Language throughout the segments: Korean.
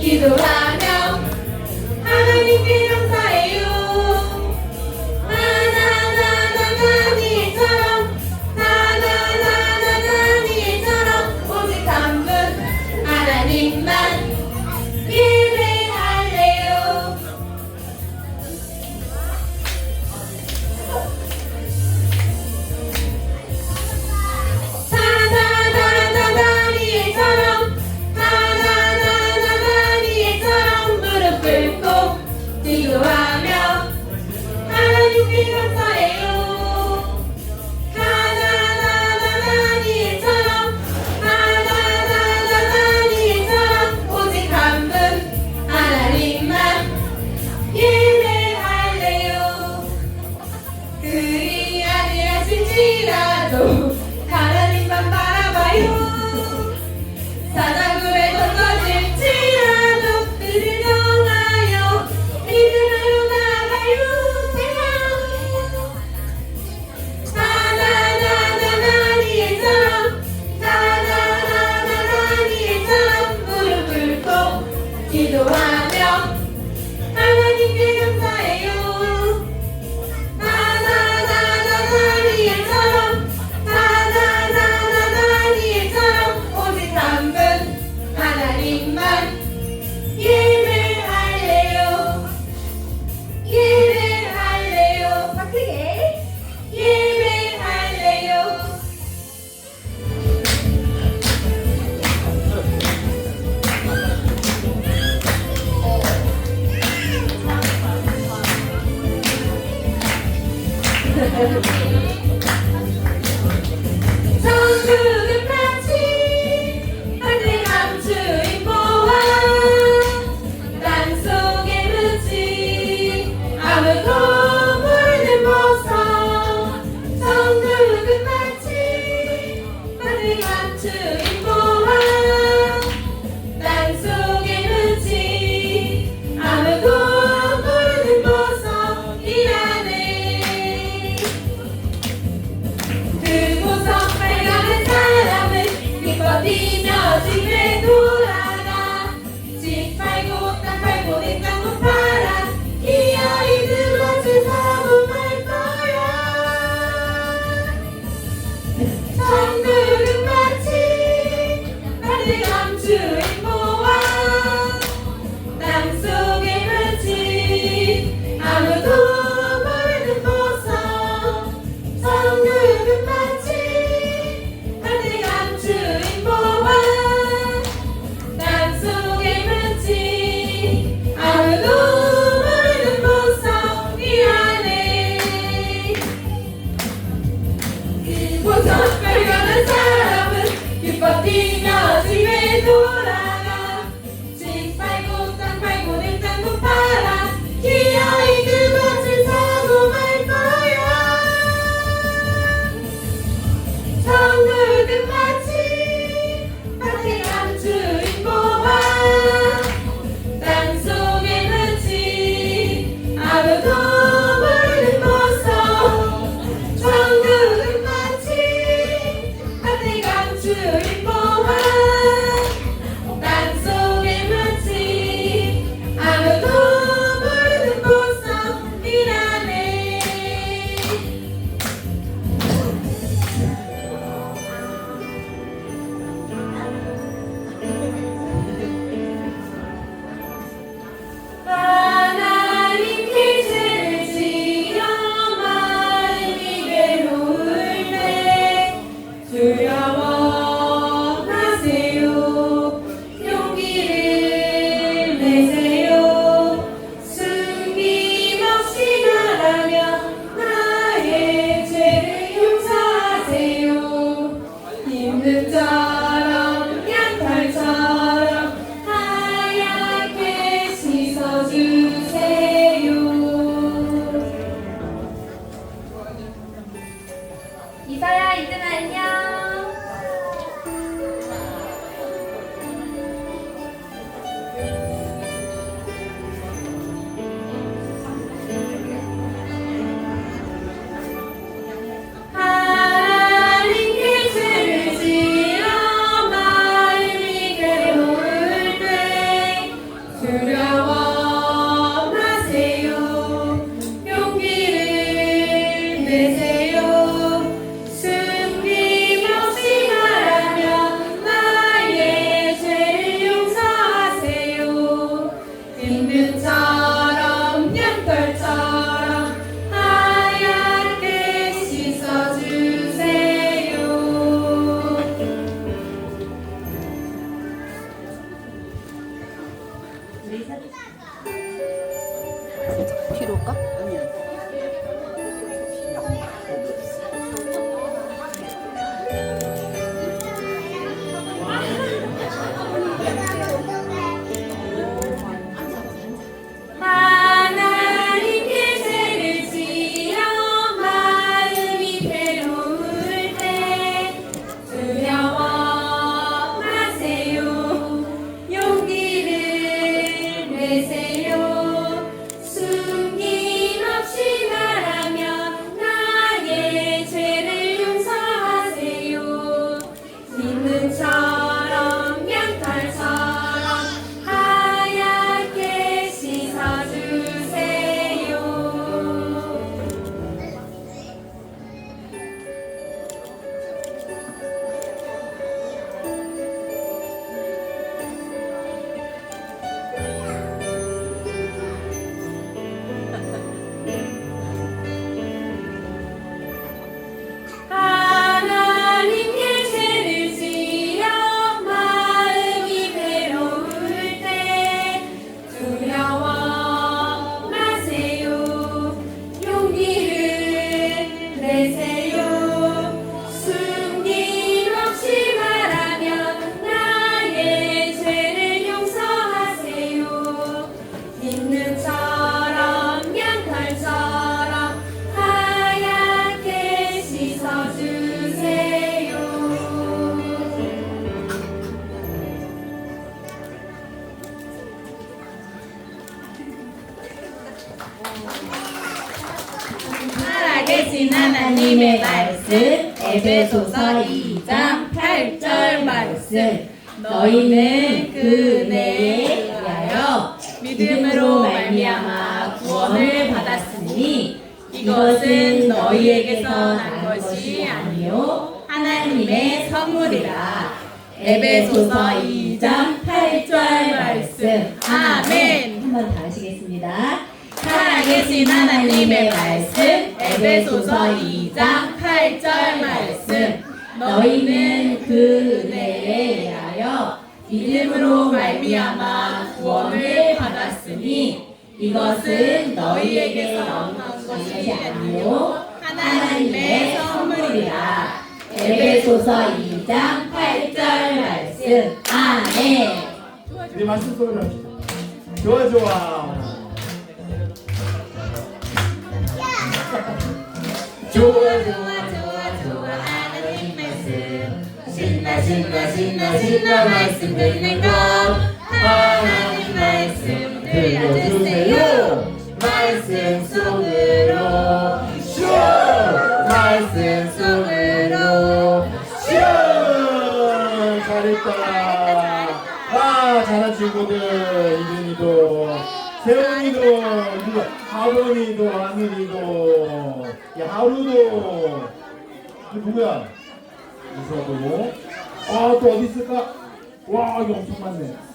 꿇고 하 ഇത് കഴിഞ്ഞ 받았으니 이것은 너희에게서 난 것이 아니요. 하나님의 선물이라. 에베소서 2장 8절 말씀. 아멘. 한 번 더 하시겠습니다. 살아계신 하나님의 말씀. 에베소서 2장 8절 말씀. 너희는 그 은혜에 의하여 믿음으로 말미암아 구원을 받았으니 이것은 너희에게서 난 것이 아니요 하나님의 선물이라. 에베소서 2장 8절 말씀. 아멘. 우리 말씀 속으로 합시다. 좋아 좋아. 좋아 좋아 좋아 좋아. 하나님 말씀. 신나 신나 신나 신나 말씀 듣는 것. 하나님 말씀 들려주세요 말씀 속으로 슈! 말씀 속으로 슈! 잘했다. 아 잘한 친구들 이준이도 세훈이도 하원이도 하늘이도 야 하루도 이 누구야? 이수아도 아또 어디 있을까? 와 이거 엄청 많네.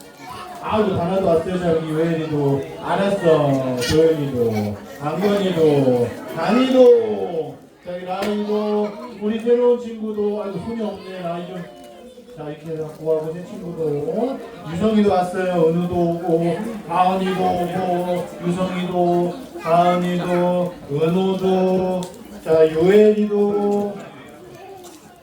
아이고 다나도 왔어요 저기 유혜리도 알았어 조연이도 강건이도 단이도. 저기 라인이도 우리 새로운 친구도 아이고 손이 없네. 라인 좀자 이렇게 해서 구하고 새 친구도 유성이도 왔어요. 은우도 오고 가은이도 오고 유성이도 가은이도 은우도. 자 유혜리도.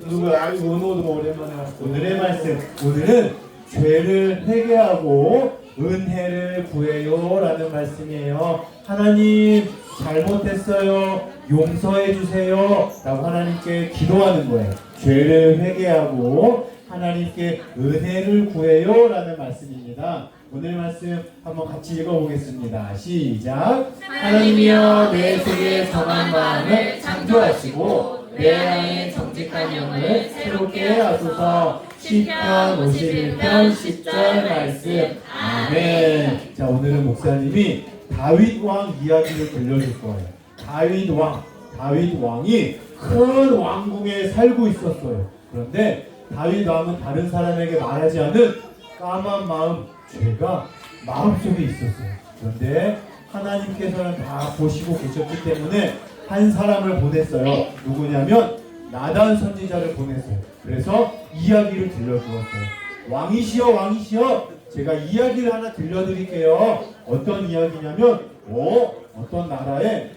누구 아이고 은호도 오랜만에 왔어. 오늘의 말씀. 오늘은 죄를 회개하고 은혜를 구해요 라는 말씀이에요. 하나님 잘못했어요. 용서해 주세요 라고 하나님께 기도하는 거예요. 죄를 회개하고 하나님께 은혜를 구해요 라는 말씀입니다. 오늘 말씀 한번 같이 읽어보겠습니다. 시작. 하나님이여 내 속에 정한 마음을 창조하시고 내 안에 정직 한 영을 새롭게 하소서. 10편 51편 10절 말씀. 아멘. 자 오늘은 목사님이 다윗 왕 이야기를 들려줄 거예요. 다윗 왕, 다윗 왕이 큰 왕궁에 살고 있었어요. 그런데 다윗 왕은 다른 사람에게 말하지 않은 까만 마음, 죄가 마음속에 있었어요. 그런데 하나님께서는 다 보시고 계셨기 때문에 한 사람을 보냈어요. 누구냐면 나단 선지자를 보냈어요. 그래서 이야기를 들려주었어요. 왕이시여 왕이시여 제가 이야기를 하나 들려드릴게요. 어떤 이야기냐면 어, 어떤 나라에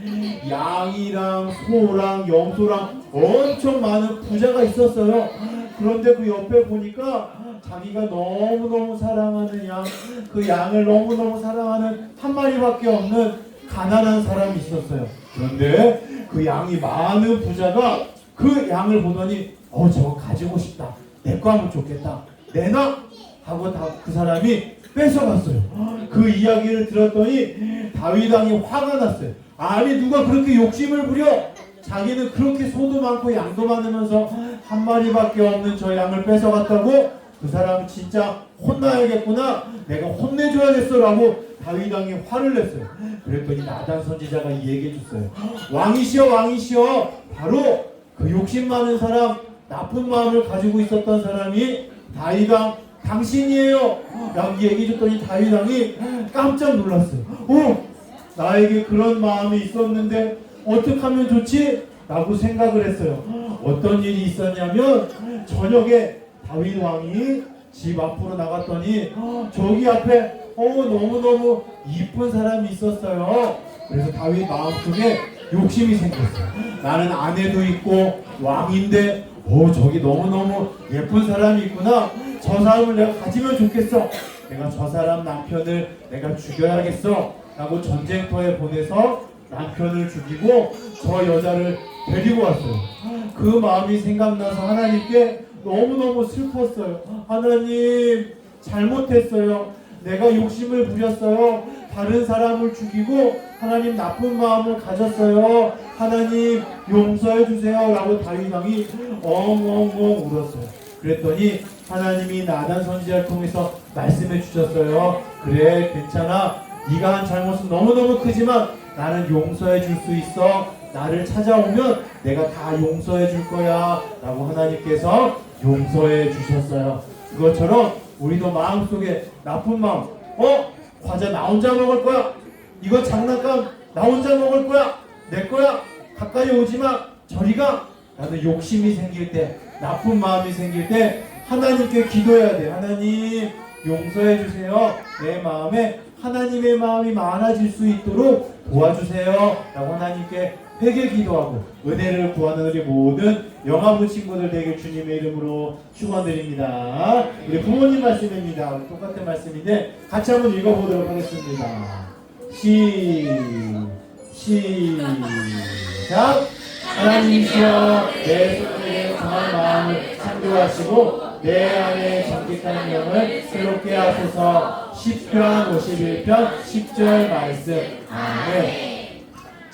양이랑 소랑 염소랑 엄청 많은 부자가 있었어요. 그런데 그 옆에 보니까 자기가 너무너무 사랑하는 양, 그 양을 너무너무 사랑하는 한 마리밖에 없는 가난한 사람이 있었어요. 그런데 그 양이 많은 부자가 그 양을 보더니 어 저거 가지고 싶다. 내 거 하면 좋겠다. 내놔 하고 다 그 사람이 뺏어갔어요. 그 이야기를 들었더니 다윗 왕이 화가 났어요. 아니 누가 그렇게 욕심을 부려? 자기는 그렇게 소도 많고 양도 많으면서 한 마리밖에 없는 저 양을 뺏어갔다고 그 사람 진짜 혼나야겠구나. 내가 혼내줘야겠어라고 다윗 왕이 화를 냈어요. 그랬더니 나단 선지자가 이 얘기해 줬어요. 왕이시여 왕이시여 바로 그 욕심 많은 사람 나쁜 마음을 가지고 있었던 사람이 다윗 왕 당신이에요. 라고 얘기해 줬더니 다윗 왕이 깜짝 놀랐어요. 어? 나에게 그런 마음이 있었는데 어떻게 하면 좋지? 라고 생각을 했어요. 어떤 일이 있었냐면 저녁에 다윗 왕이 집 앞으로 나갔더니 저기 앞에 어 너무너무 이쁜 사람이 있었어요. 그래서 다윗 마음속에 욕심이 생겼어요. 나는 아내도 있고 왕인데 어 저기 너무너무 예쁜 사람이 있구나. 저 사람을 내가 가지면 좋겠어. 내가 저 사람 남편을 내가 죽여야겠어. 라고 전쟁터에 보내서 남편을 죽이고 저 여자를 데리고 왔어요. 그 마음이 생각나서 하나님께 너무너무 슬펐어요. 하나님, 잘못했어요. 내가 욕심을 부렸어요. 다른 사람을 죽이고 하나님 나쁜 마음을 가졌어요. 하나님 용서해 주세요 라고 다윗 왕이 엉엉엉 울었어요. 그랬더니 하나님이 나단 선지자를 통해서 말씀해 주셨어요. 그래 괜찮아. 네가 한 잘못은 너무너무 크지만 나는 용서해 줄 수 있어. 나를 찾아오면 내가 다 용서해 줄 거야. 라고 하나님께서 용서해 주셨어요. 그것처럼 우리도 마음속에 나쁜 마음, 어? 과자 나 혼자 먹을 거야. 이거 장난감 나 혼자 먹을 거야. 내 거야. 가까이 오지 마. 저리 가. 나는 욕심이 생길 때, 나쁜 마음이 생길 때 하나님께 기도해야 돼. 하나님 용서해 주세요. 내 마음에 하나님의 마음이 많아질 수 있도록 도와주세요. 라고 하나님께 회개 기도하고 은혜를 구하는 우리 모든 영화부 친구들 되길 주님의 이름으로 축원드립니다. 우리 부모님 말씀입니다. 똑같은 말씀인데 같이 한번 읽어보도록 하겠습니다. 시, 시작. 하나님이시여 내 속에 정한 마음을 창조하시고 내 안에 정직한 영을 새롭게 하소서 10편 51편 10절 말씀 아멘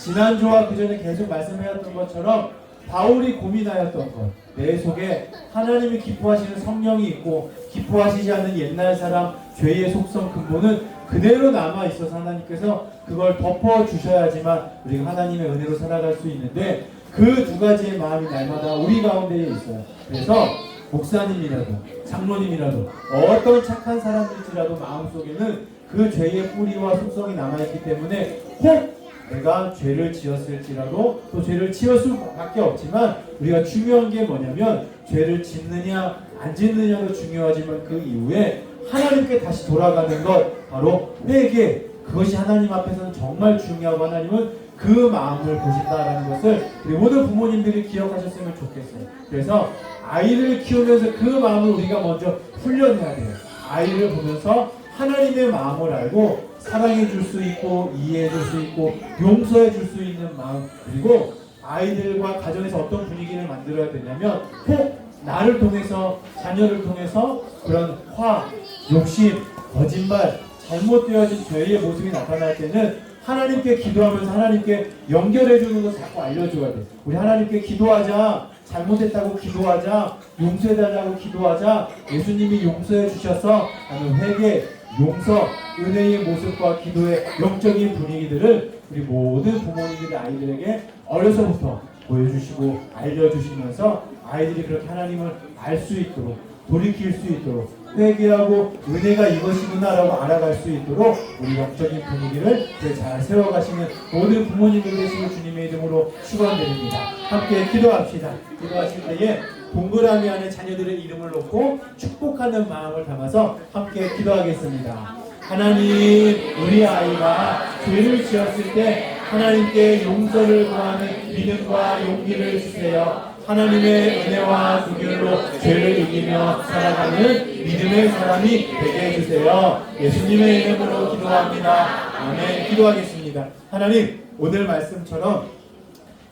지난주와 그 전에 계속 말씀해왔던 것처럼 바울이 고민하였던 것, 내 속에 하나님이 기뻐하시는 성령이 있고 기뻐하시지 않는 옛날 사람 죄의 속성 근본은 그대로 남아 있어서 하나님께서 그걸 덮어 주셔야지만 우리가 하나님의 은혜로 살아갈 수 있는데 그 두 가지의 마음이 날마다 우리 가운데에 있어요. 그래서 목사님이라도 장로님이라도 어떤 착한 사람일지라도 마음속에는 그 죄의 뿌리와 속성이 남아 있기 때문에 혹 내가 죄를 지었을지라도 또 죄를 지을 수밖에 없지만 우리가 중요한 게 뭐냐면 죄를 짓느냐 안 짓느냐도 중요하지만 그 이후에 하나님께 다시 돌아가는 것 바로 회개 그것이 하나님 앞에서는 정말 중요하고 하나님은 그 마음을 보신다라는 것을 우리 모든 부모님들이 기억하셨으면 좋겠어요. 그래서 아이를 키우면서 그 마음을 우리가 먼저 훈련해야 돼요. 아이를 보면서 하나님의 마음을 알고 사랑해 줄 수 있고 이해해 줄 수 있고 용서해 줄 수 있는 마음 그리고 아이들과 가정에서 어떤 분위기를 만들어야 되냐면 혹 나를 통해서 자녀를 통해서 그런 화, 욕심, 거짓말, 잘못되어진 죄의 모습이 나타날 때는 하나님께 기도하면서 하나님께 연결해 주는 거 자꾸 알려줘야 돼. 우리 하나님께 기도하자. 잘못했다고 기도하자. 용서해달라고 기도하자. 예수님이 용서해 주셔서 나는 회개, 용서, 은혜의 모습과 기도의 영적인 분위기들을 우리 모든 부모님들이 아이들에게 어려서부터 보여주시고 알려주시면서 아이들이 그렇게 하나님을 알 수 있도록 돌이킬 수 있도록 회개하고 은혜가 이것이구나라고 알아갈 수 있도록 우리 영적인 분위기를 잘 세워가시는 모든 부모님들 되시는 주님의 이름으로 축원드립니다. 함께 기도합시다. 기도하실 때에 동그라미 안에 자녀들의 이름을 놓고 축복하는 마음을 담아서 함께 기도하겠습니다. 하나님, 우리 아이가 죄를 지었을 때 하나님께 용서를 구하는 믿음과 용기를 주세요. 하나님의 은혜와 구결로 죄를 이기며 살아가는 믿음의 사람이 되게 해주세요. 예수님의 이름으로 기도합니다. 아멘. 기도하겠습니다. 하나님, 오늘 말씀처럼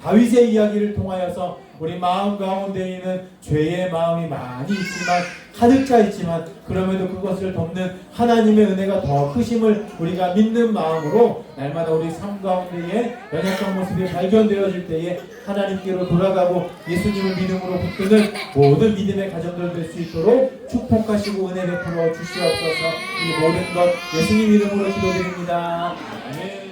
다윗의 이야기를 통하여서 우리 마음 가운데 있는 죄의 마음이 많이 있지만 가득 차 있지만 그럼에도 그것을 덮는 하나님의 은혜가 더 크심을 우리가 믿는 마음으로 날마다 우리 삶 가운데에 연약한 모습이 발견되어질 때에 하나님께로 돌아가고 예수님을 믿음으로 붙드는 모든 믿음의 가정들 될 수 있도록 축복하시고 은혜 베풀어 주시옵소서 이 모든 것 예수님 이름으로 기도드립니다. 아멘.